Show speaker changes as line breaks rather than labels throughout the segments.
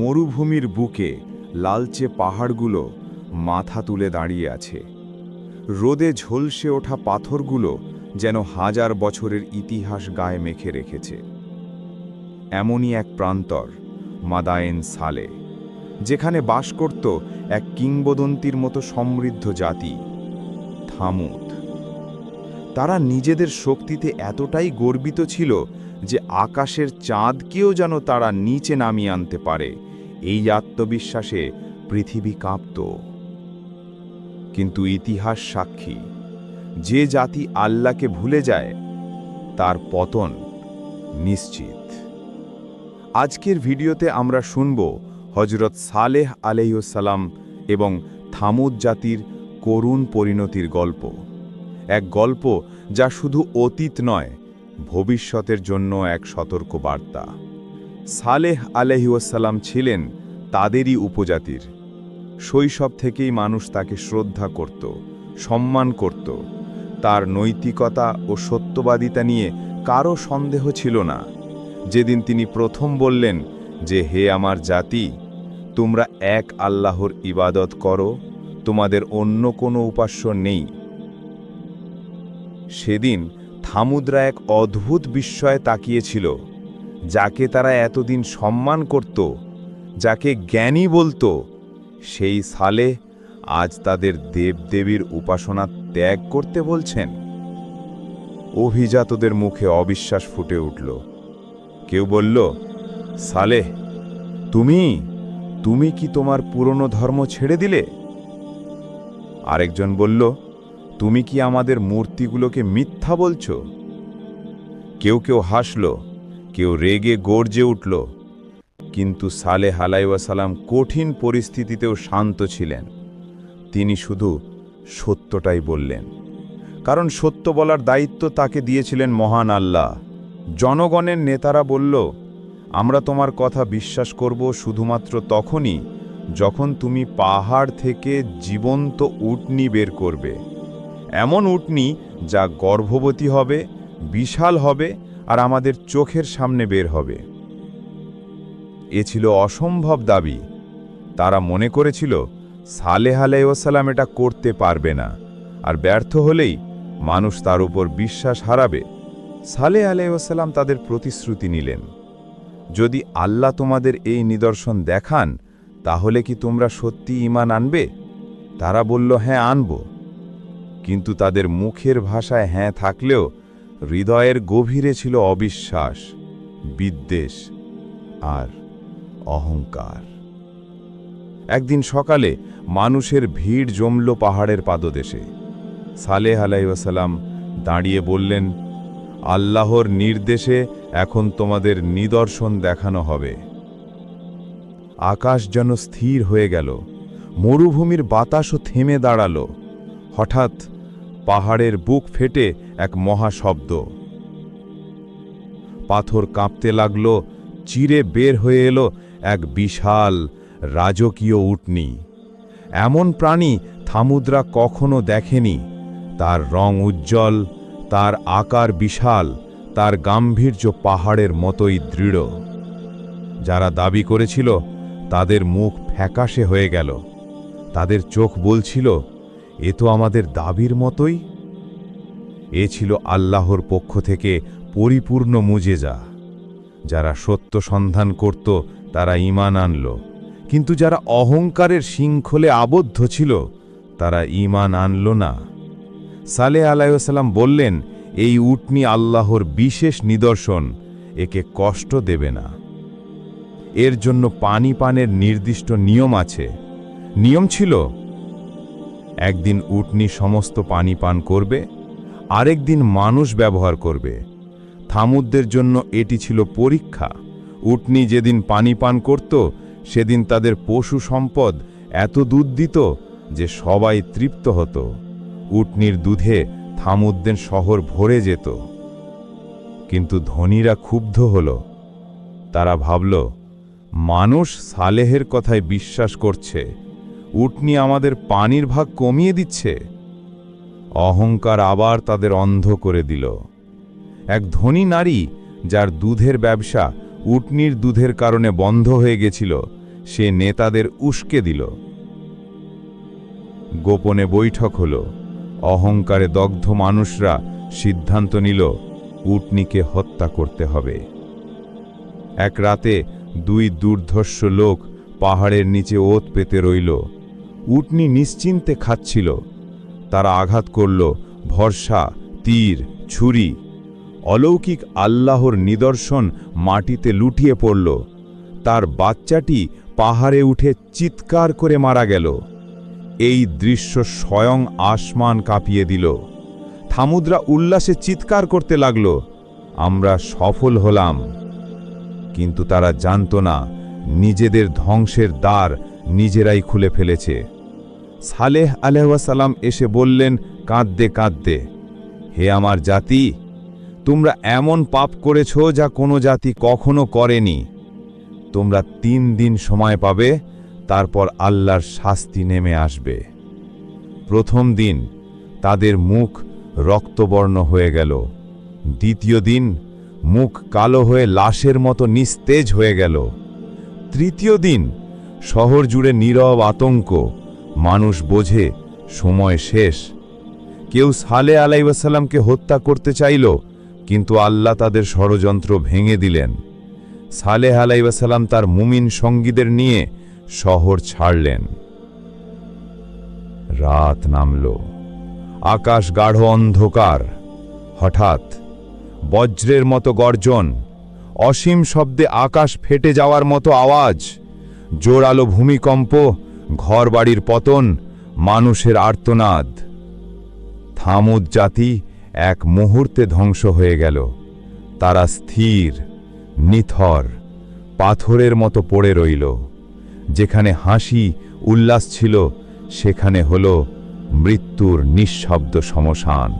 মরুভূমির বুকে লালচে পাহাড়গুলো মাথা তুলে দাঁড়িয়ে আছে। রোদে ঝলসে ওঠা পাথরগুলো যেন হাজার বছরের ইতিহাস গায়ে মেখে রেখেছে। এমনই এক প্রান্তর, মাদায়েন সালে, যেখানে বাস করত এক কিংবদন্তির মতো সমৃদ্ধ জাতি থামুদ তারা নিজেদের শক্তিতে এতটাই গর্বিত ছিল যে আকাশের চাঁদকেও যেন তারা নিচে নামিয়ে আনতে পারে এই আত্মবিশ্বাসে পৃথিবী কাঁপত। কিন্তু ইতিহাস সাক্ষী, যে জাতি আল্লাহকে ভুলে যায়, তার পতন নিশ্চিত। আজকের ভিডিওতে আমরা শুনব হজরত সালেহ আলাইসাল্লাম এবং থামুদ জাতির করুণ পরিণতির গল্প। এক গল্প যা শুধু অতীত নয়, ভবিষ্যতের জন্য এক সতর্ক বার্তা সালেহ আলহিউসাল্লাম ছিলেন তাদেরই উপজাতির। শৈশব থেকেই মানুষ তাকে শ্রদ্ধা করত, সম্মান করত। তার নৈতিকতা ও সত্যবাদিতা নিয়ে কারও সন্দেহ ছিল না। যেদিন তিনি প্রথম বললেন যে, হে আমার জাতি, তোমরা এক আল্লাহর ইবাদত করো, তোমাদের অন্য কোনো উপাস্য নেই। সেদিন থামুদরা এক অদ্ভুত বিস্ময়ে তাকিয়েছিল। যাকে তারা এতদিন সম্মান করত, যাকে জ্ঞানী বলতো, সেই সালে আজ তাদের দেবদেবীর উপাসনা ত্যাগ করতে বলছেন। অভিজাতদের মুখে অবিশ্বাস ফুটে উঠল। কেউ বলল, সালেহ, তুমি তুমি কি তোমার পুরনো ধর্ম ছেড়ে দিলে? আরেকজন বলল, তুমি কি আমাদের মূর্তিগুলোকে মিথ্যা বলছো? কেউ কেউ হাসল কেউ রেগে গর্জে উঠল, কিন্তু সালে হালাইসালাম কঠিন পরিস্থিতিতেও শান্ত ছিলেন। তিনি শুধু সত্যটাই বললেন, কারণ সত্য বলার দায়িত্ব তাকে দিয়েছিলেন মহান আল্লাহ। জনগণের নেতারা বলল, আমরা তোমার কথা বিশ্বাস করব শুধুমাত্র তখনই যখন তুমি পাহাড় থেকে জীবন্ত উটনি বের করবে। এমন উটনি যা গর্ভবতী হবে, বিশাল হবে আর আমাদের চোখের সামনে বের হবে। এ ছিল অসম্ভব দাবি। তারা মনে করেছিল, সালেহ আলাইসাল্লাম এটা করতে পারবে না। আর ব্যর্থ হলেই মানুষ তার উপর বিশ্বাস হারাবে। সালেহ আলাইসাল্লাম তাদের প্রতিশ্রুতি নিলেন। যদি আল্লাহ তোমাদের এই নিদর্শন দেখান, তাহলে কি তোমরা সত্যি ইমান আনবে? তারা বলল হ্যাঁ আনব। কিন্তু তাদের মুখের ভাষায় হ্যাঁ থাকলেও হৃদয়ের গভীরে ছিল অবিশ্বাস, বিদ্বেষ আর অহংকার। একদিন সকালে মানুষের ভিড় জমল পাহাড়ের পাদদেশে। সালেহ আলাইসাল্লাম দাঁড়িয়ে বললেন, আল্লাহর নির্দেশে এখন তোমাদের নিদর্শন দেখানো হবে। আকাশ যেন স্থির হয়ে গেল, মরুভূমির বাতাসও থেমে দাঁড়াল। হঠাৎ পাহাড়ের বুক ফেটে এক মহাশব্দ। পাথর কাঁপতে লাগল, চিরে বের হয়ে এলো এক বিশাল রাজকীয় উটনি। এমন প্রাণী থামুদ্রা কখনো দেখেনি। তার রং উজ্জ্বল, তার আকার বিশাল, তার গাম্ভীর্য পাহাড়ের মতোই দৃঢ়। যারা দাবি করেছিল, তাদের মুখ ফ্যাকাশে হয়ে গেল। তাদের চোখ বলছিল এ তো আমাদের দাবির মতোই। এ ছিল আল্লাহর পক্ষ থেকে পরিপূর্ণ মুজেজা। যারা সত্য সন্ধান করত, তারা ইমান আনল। কিন্তু যারা অহংকারের শৃঙ্খলে আবদ্ধ ছিল, তারা ইমান আনল না। সালে আলাইসাল্লাম বললেন, এই উটনি আল্লাহর বিশেষ নিদর্শন, একে কষ্ট দেবে না। এর জন্য পানি পানের নির্দিষ্ট নিয়ম আছে। নিয়ম ছিল একদিন উটনি সমস্ত পানি পান করবে, আরেক দিন মানুষ ব্যবহার করবে। থামুদদের জন্য এটি ছিল পরীক্ষা। উটনি যেদিন পানি পান করত, সেদিন তাদের পশু সম্পদ এত দুধ দিত যে সবাই তৃপ্ত হতো। উটনির দুধে থামুদ্দেন শহর ভরে যেত। কিন্তু ধনীরা ক্ষুব্ধ হল। তারা ভাবল, মানুষ সালেহের কথায় বিশ্বাস করছে। উটনি আমাদের পানির ভাগ কমিয়ে দিচ্ছে। অহংকার আবার তাদের অন্ধ করে দিল। এক ধনী নারী, যার দুধের ব্যবসা উটনির দুধের কারণে বন্ধ হয়ে গেছিল, সে নেতাদের উস্কে দিল। গোপনে বৈঠক হল। অহংকারে দগ্ধ মানুষরা সিদ্ধান্ত নিল, উটনিকে হত্যা করতে হবে। এক রাতে দুই দুর্ধর্ষ লোক পাহাড়ের নিচে ওত পেতে রইল। উটনি নিশ্চিন্তে খাচ্ছিল। তারা আঘাত করল, ভরসা, তীর, ছুরি। অলৌকিক আল্লাহর নিদর্শন মাটিতে লুটিয়ে পড়ল। তার বাচ্চাটি পাহাড়ে উঠে চিৎকার করে মারা গেল। এই দৃশ্য স্বয়ং আসমান কাঁপিয়ে দিল। থামুদ্রা উল্লাসে চিৎকার করতে লাগল, আমরা সফল হলাম। কিন্তু তারা জানত না, নিজেদের ধ্বংসের দ্বার নিজেরাই খুলে ফেলেছে। সালেহ আলহাসাল্লাম এসে বললেন, কাঁদতে কাঁদতে। হে আমার জাতি, তোমরা এমন পাপ করেছ যা কোনো জাতি কখনো করেনি। তোমরা তিন দিন সময় পাবে, তারপর আল্লাহর শাস্তি নেমে আসবে। প্রথম দিন তাদের মুখ রক্তবর্ণ হয়ে গেল। দ্বিতীয় দিন মুখ কালো হয়ে লাশের মতো নিস্তেজ হয়ে গেল। তৃতীয় দিন শহর জুড়ে নীরব আতঙ্ক মানুষ বোঝে, সময় শেষ। কেউ সালে আলাইসাল্লামকে হত্যা করতে চাইল, কিন্তু আল্লাহ তাদের ষড়যন্ত্র ভেঙে দিলেন। সালেহ আলাইসাল্লাম তার মুমিন সঙ্গীদের নিয়ে শহর ছাড়লেন। রাত নামল। আকাশ গাঢ় অন্ধকার। হঠাৎ বজ্রের মতো গর্জন, অসীম শব্দে আকাশ ফেটে যাওয়ার মতো আওয়াজ, জোরালো ভূমিকম্প ঘরবাড়ির পতন, মানুষের আর্তনাদ। থামুদ জাতি এক মুহূর্তে ধ্বংস হয়ে গেল। তারা স্থির, নিথর, পাথরের মতো পড়ে রইল। যেখানে হাসি, উল্লাস ছিল, সেখানে হল মৃত্যুর নিঃশব্দ সমশান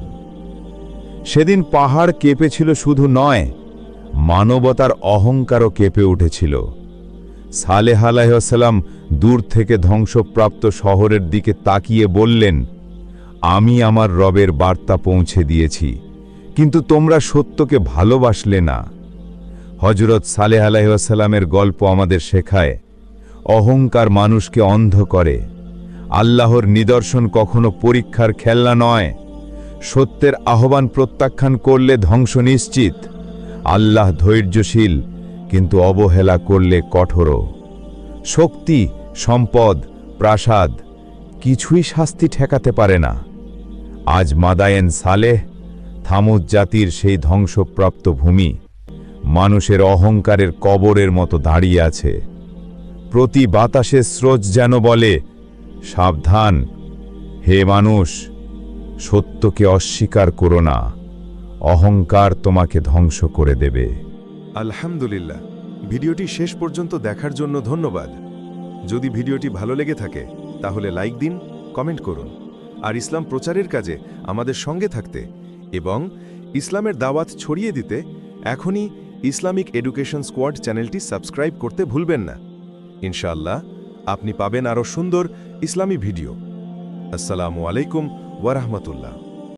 সেদিন পাহাড় কেঁপেছিল শুধু নয়, মানবতার অহংকারও কেঁপে উঠেছিল। সালেহ আলাইসাল্লাম দূর থেকে ধ্বংসপ্রাপ্ত শহরের দিকে তাকিয়ে বললেন, আমি আমার রবের বার্তা পৌঁছে দিয়েছি, কিন্তু তোমরা সত্যকে ভালোবাসলে না। হজরত সালেহ আলাইসাল্লামের গল্প আমাদের শেখায়, অহংকার মানুষকে অন্ধ করে। আল্লাহর নিদর্শন কখনো পরীক্ষার খেলনা নয়। সত্যের আহ্বান প্রত্যাখ্যান করলে ধ্বংস নিশ্চিত। আল্লাহ ধৈর্যশীল কিন্তু অবহেলা করলে কঠোরও। শক্তি, সম্পদ, প্রাসাদ, কিছুই শাস্তি ঠেকাতে পারে না। আজ মাদায়েন সালেহ, থামুদ জাতির সেই ধ্বংসপ্রাপ্ত ভূমি, মানুষের অহংকারের কবরের মতো দাঁড়িয়ে আছে। প্রতি বাতাসে স্রোত যেন বলে, সাবধান, হে মানুষ, সত্যকে অস্বীকার করো না, অহংকার তোমাকে ধ্বংস করে দেবে।
আলহামদুলিল্লাহ। ভিডিওটি শেষ পর্যন্ত দেখার জন্য ধন্যবাদ। যদি ভিডিওটি ভালো লেগে থাকে, তাহলে লাইক দিন, কমেন্ট করুন। আর ইসলাম প্রচারের কাজে আমাদের সঙ্গে থাকতে এবং ইসলামের দাওয়াত ছড়িয়ে দিতে এখনই ইসলামিক এডুকেশন স্কোয়াড চ্যানেলটি সাবস্ক্রাইব করতে ভুলবেন না। ইনশাআল্লাহ, আপনি পাবেন আরও সুন্দর ইসলামী ভিডিও। আসসালামু আলাইকুম ওয়ারহমতুল্লাহ